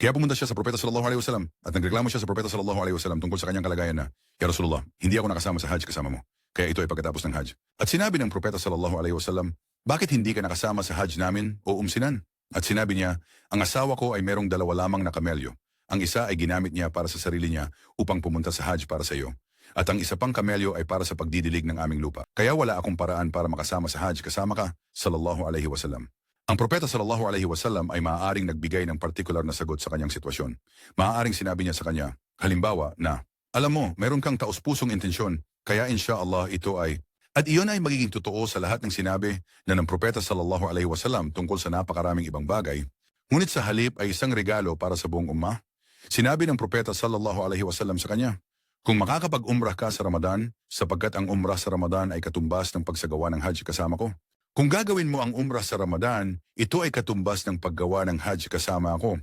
Kaya pumunta siya sa Propeta sallallahu alaihi wasallam at nagreklamo siya sa Propeta sallallahu alaihi wasallam tungkol sa kanyang kalagayan na, Ya Rasulullah, hindi ako nakasama sa Hajj kasama mo. Kaya ito ay pagkatapos ng Hajj. At sinabi ng Propeta sallallahu alaihi wasallam, bakit hindi ka nakasama sa Hajj namin o umsinan? At sinabi niya, ang asawa ko ay merong dalawa lamang na kamelyo. Ang isa ay ginamit niya para sa sarili niya upang pumunta sa Hajj para sa iyo. At ang isa pang kamelyo ay para sa pagdidilig ng aming lupa. Kaya wala akong paraan para makasama sa Hajj kasama ka, sallallahu alaihi wasallam. Ang propeta sallallahu alaihi wasallam ay maaaring nagbigay ng partikular na sagot sa kanyang sitwasyon. Maaaring sinabi niya sa kanya, halimbawa na, alam mo, meron kang taus-pusong intensyon, kaya insya Allah ito ay at iyon ay magiging totoo sa lahat ng sinabi na ng propeta sallallahu alaihi wasallam tungkol sa napakaraming ibang bagay. Ngunit sa halip ay isang regalo para sa buong umma. Sinabi ng propeta sallallahu alaihi wasallam sa kanya, kung makakapag-umrah ka sa Ramadan, sapagkat ang umrah sa Ramadan ay katumbas ng pagsagawa ng Hajj kasama ko. Kung gagawin mo ang umrah sa Ramadan, ito ay katumbas ng paggawa ng Hajj kasama ako.